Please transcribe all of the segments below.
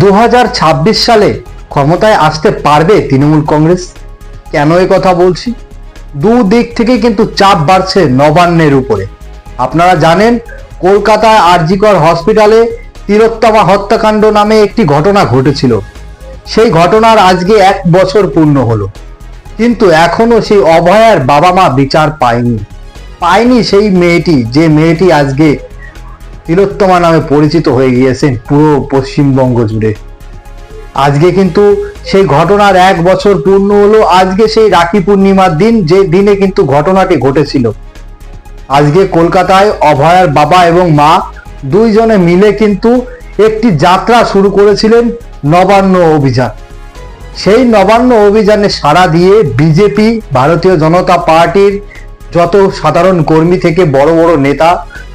দু হাজার ছাব্বিশ সালে ক্ষমতায় আসতে পারবে তৃণমূল কংগ্রেস? কেন এ কথা বলছি? দু দিক থেকে কিন্তু চাপ বাড়ছে নবান্নের উপরে। আপনারা জানেন, কলকাতায় আরজিকর হসপিটালে তিলোত্তমা হত্যাকাণ্ড নামে একটি ঘটনা ঘটেছিল। সেই ঘটনার আজকে এক বছর পূর্ণ হলো। কিন্তু এখনও সেই অভয়ার বাবা মা বিচার পায়নি। পায়নি সেই মেয়েটি, যে মেয়েটি আজকে তিলোত্তমা নামে পরিচিত হয়ে গিয়েছেন পুরো পশ্চিমবঙ্গ জুড়ে। আজকে কিন্তু সেই ঘটনার এক বছর পূর্ণ হলো, আজকে সেই রাখি পূর্ণিমার দিন, যে দিনে কিন্তু ঘটনাটি ঘটেছিল। আজকে কলকাতায় অভয়ার বাবা এবং মা দুইজনে মিলে কিন্তু একটি যাত্রা শুরু করেছিলেন নবান্ন অভিযান। সেই নবান্ন অভিযানে সাড়া দিয়ে বিজেপি, ভারতীয় জনতা পার্টির যত সাধারণ কর্মী থেকে বড় বড় নেতা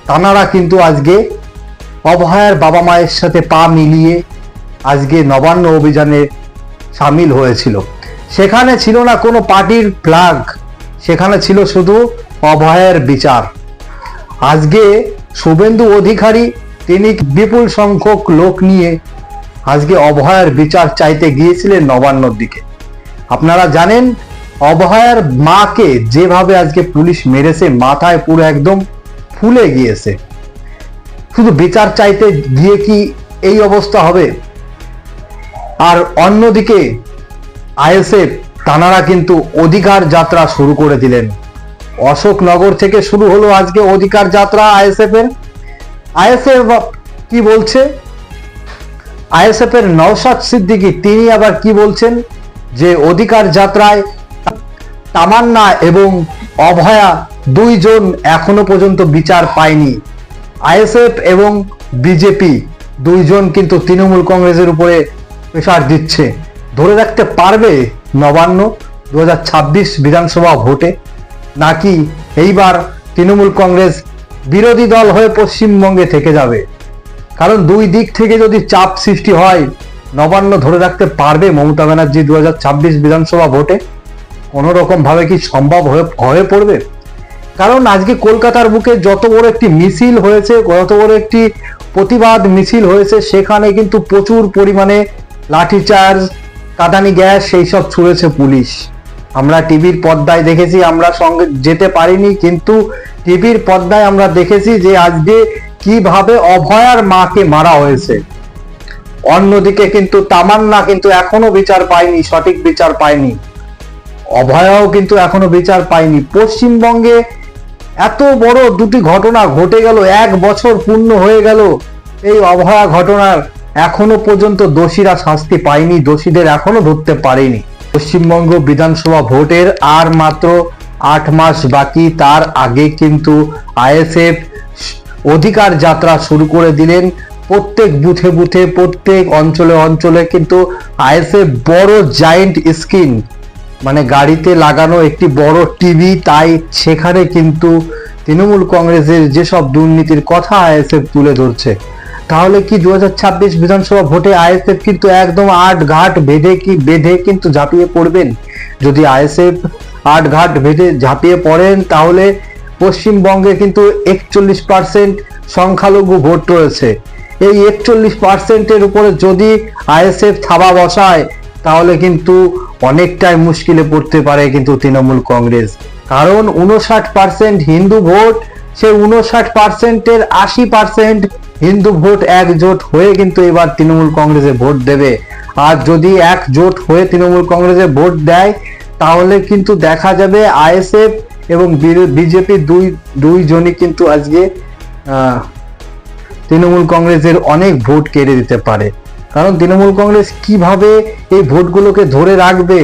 তানারা কিন্তু আজকে অভয়ার বাবা মায়ের সাথে পা মিলিয়ে আজকে নবান্ন অভিযানে সামিল হয়েছিল। সেখানে ছিল না কোনো পার্টির ফ্ল্যাগ সেখানে ছিল শুধু অভয়ের বিচার। আজকে শুভেন্দু অধিকারী, তিনি বিপুল সংখ্যক লোক নিয়ে আজকে অভয়ার বিচার চাইতে গিয়েছিলেন নবান্নর দিকে। আপনারা জানেন, অভয়ার মাকে যেভাবে আজকে পুলিশ মেরেছে, মাথায় পুরো একদম ফুলে গিয়েছে। শুধু বিচার চাইতে গিয়ে কি এই অবস্থা হবে? আর অন্যদিকে, আইএসএফ তানারা কিন্তু অধিকার যাত্রা শুরু করে দিলেন। অশোকনগর থেকে শুরু হলো আজকে অধিকার যাত্রা আইএসএফ এর আইএসএফ কি বলছে? আইএসএফ এর নওশাদ সিদ্দিকী, তিনি আবার কি বলছেন? যে অধিকার যাত্রায় তামান্না এবং অভয়া দুইজন এখনও পর্যন্ত বিচার পায়নি। আইএসএফ এবং বিজেপি দুইজন কিন্তু তৃণমূল কংগ্রেসের উপরে প্রেশার দিচ্ছে। ধরে রাখতে পারবে নবান্ন দু হাজার ছাব্বিশ বিধানসভা ভোটে? নাকি এইবার তৃণমূল কংগ্রেস বিরোধী দল হয়ে পশ্চিমবঙ্গে থেকে যাবে? কারণ দুই দিক থেকে যদি চাপ সৃষ্টি হয়, নবান্ন ধরে রাখতে পারবে মমতা ব্যানার্জি দু হাজার ছাব্বিশ বিধানসভা ভোটে? কোনো রকম ভাবে কি সম্ভব হয়ে হয়ে পড়বে? কারণ আজকে কলকাতার বুকে যত বড় একটি মিছিল হয়েছে, যত বড় একটি প্রতিবাদ মিছিল হয়েছে, সেখানে কিন্তু প্রচুর পরিমাণে লাঠিচার্জ, কাদানি গ্যাস সেই সব ছুঁড়েছে পুলিশ। আমরা টিভির পর্দায় দেখেছি, আমরা সঙ্গে যেতে পারিনি, কিন্তু টিভির পর্দায় আমরা দেখেছি যে আজকে কীভাবে অভয়ার মাকে মারা হয়েছে। অন্যদিকে কিন্তু তামান্না কিন্তু এখনও বিচার পায়নি, সঠিক বিচার পায়নি। অভয়াও কিন্তু এখনও বিচার পায়নি। পশ্চিমবঙ্গে এত বড় দুটি ঘটনা ঘটে গেল, এক বছর পূর্ণ হয়ে গেল, এই অভয়া ঘটনার এখনও পর্যন্ত দোষীরা শাস্তি পায়নি, দোষীদের এখনও ধরতে পারেনি। পশ্চিমবঙ্গ বিধানসভা ভোটের আর মাত্র আট মাস বাকি, তার আগে কিন্তু আইএসএফ অধিকার যাত্রা শুরু করে দিলেন। প্রত্যেক বুথে বুথে, প্রত্যেক অঞ্চলে অঞ্চলে কিন্তু আইএসএফ বড় জায়েন্ট স্ক্রিন মানে গাড়িতে লাগানো একটি বড় টিভি, তাই সেখানে কিন্তু তৃণমূল কংগ্রেসের যেসব দুর্নীতির কথা আইএসএফ তুলে ধরছে। তাহলে কি দু হাজার ছাব্বিশ বিধানসভা ভোটে আইএসএফ কিন্তু একদম আট ঘাট বেঁধে কি, বেঁধে কিন্তু ঝাঁপিয়ে পড়বেন? যদি আইএসএফ আট ঘাট বেঁধে ঝাঁপিয়ে পড়েন, তাহলে পশ্চিমবঙ্গে কিন্তু একচল্লিশ পার্সেন্ট সংখ্যালঘু ভোট রয়েছে। এই একচল্লিশ পার্সেন্টের উপরে যদি আইএসএফ থাবা বসায় তাহলে কিন্তু অনেকটাই মুশকিলে পড়তে পারে কিন্তু তৃণমূল কংগ্রেস। কারণ উনষাট পার্সেন্ট হিন্দু ভোট সে উনষাট পার্সেন্টের আশি পার্সেন্ট হিন্দু ভোট একজোট হয়ে কিন্তু এবার তৃণমূল কংগ্রেসে ভোট দেবে। আর যদি একজোট হয়ে তৃণমূল কংগ্রেসে ভোট দেয়, তাহলে কিন্তু দেখা যাবে আইএসএফ এবং বিজেপি দুই দুই দুইজনই কিন্তু আজকে তৃণমূল কংগ্রেসের অনেক ভোট কেড়ে দিতে পারে। কারণ তৃণমূল কংগ্রেস কীভাবে এই ভোটগুলোকে ধরে রাখবে,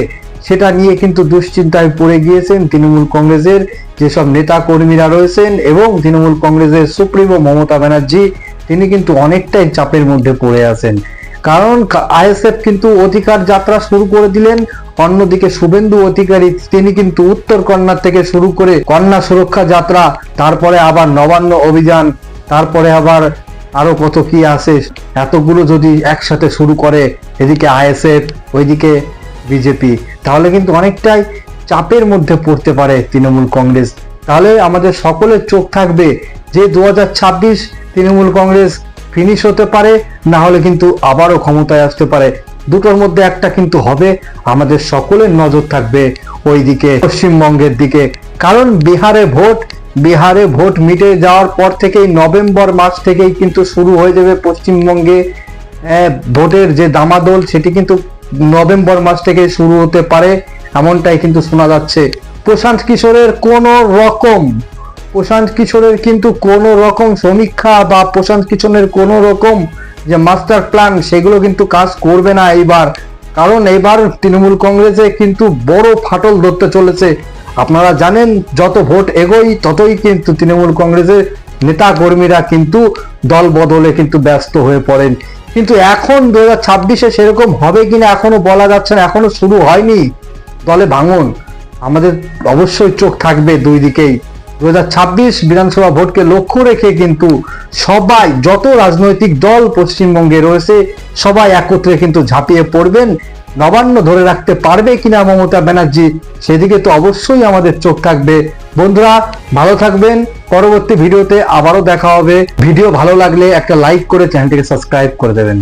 সেটা নিয়ে কিন্তু দুশ্চিন্তায় পড়ে গিয়েছেন তৃণমূল কংগ্রেসের যেসব নেতা কর্মীরা রয়েছেন এবং তৃণমূল কংগ্রেসের সুপ্রিমো মমতা ব্যানার্জি, তিনি কিন্তু অনেকটাই চাপের মধ্যে পড়ে আছেন। কারণ আইএসএফ কিন্তু অধিকার যাত্রা শুরু করে দিলেন, অন্যদিকে শুভেন্দু অধিকারী, তিনি কিন্তু উত্তর কন্যা থেকে শুরু করে কন্যা সুরক্ষা যাত্রা, তারপরে আবার নবান্ন অভিযান, তারপরে আবার আরও কত কি আছে? এতগুলো যদি একসাথে শুরু করে, এদিকে আইএসএফ, ওইদিকে বিজেপি, তাহলে কিন্তু অনেকটাই চাপের মধ্যে পড়তে পারে তৃণমূল কংগ্রেস। তাহলে আমাদের সকলের চোখ থাকবে যে দু ছাব্বিশ তৃণমূল কংগ্রেস ফিনিশ হতে পারে, না হলে কিন্তু আবারও ক্ষমতায় আসতে পারে। দুটোর মধ্যে একটা কিন্তু হবে, আমাদের সকলের নজর থাকবে ওইদিকে, পশ্চিমবঙ্গের দিকে। কারণ বিহারে ভোট বিহারে ভোট মিটে যাওয়ার পর থেকেই নভেম্বর মাস থেকেই কিন্তু শুরু হয়ে যাবে পশ্চিমবঙ্গে ভোটের যে দামাদল, সেটি কিন্তু নভেম্বর মাস থেকে শুরু হতে পারে, এমনটাই কিন্তু শোনা যাচ্ছে। প্রশান্ত কিশোরের কোন রকম, প্রশান্ত কিশোরের কিন্তু কোন রকম সমীক্ষা বা প্রশান্ত কিশোরের কোন রকম যে মাস্টার প্ল্যান, সেগুলো কিন্তু কাজ করবে না এইবার। কারণ এবার তৃণমূল কংগ্রেসে কিন্তু বড় ফাটল ধরতে চলেছে। আপনারা জানেন, যত ভোট এগোই, ততই কিন্তু তৃণমূল কংগ্রেসের নেতা কর্মীরা কিন্তু দল বদলে কিন্তু ব্যস্ত হয়ে পড়েন। কিন্তু এখন দু হাজার ছাব্বিশে সেরকম হবে কিনা এখনও বলা যাচ্ছে না, এখনও শুরু হয়নি। দলে ভাঙন, আমাদের অবশ্যই চোখ থাকবে দুই দিকেই। দু হাজার ছাব্বিশ বিধানসভা ভোটকে লক্ষ্য রেখে কিন্তু সবাই, যত রাজনৈতিক দল পশ্চিমবঙ্গে রয়েছে, সবাই একত্রে কিন্তু ঝাঁপিয়ে পড়বেন। নবান্ন ধরে রাখতে পারবে কিনা মমতা ব্যানার্জি, সেদিকে তো অবশ্যই আমাদের চোখ থাকবে। বন্ধুরা, ভালো থাকবেন। পরবর্তী ভিডিওতে আবারও দেখা হবে। ভিডিও ভালো লাগলে একটা লাইক করে চ্যানেলটিকে সাবস্ক্রাইব করে দেবেন।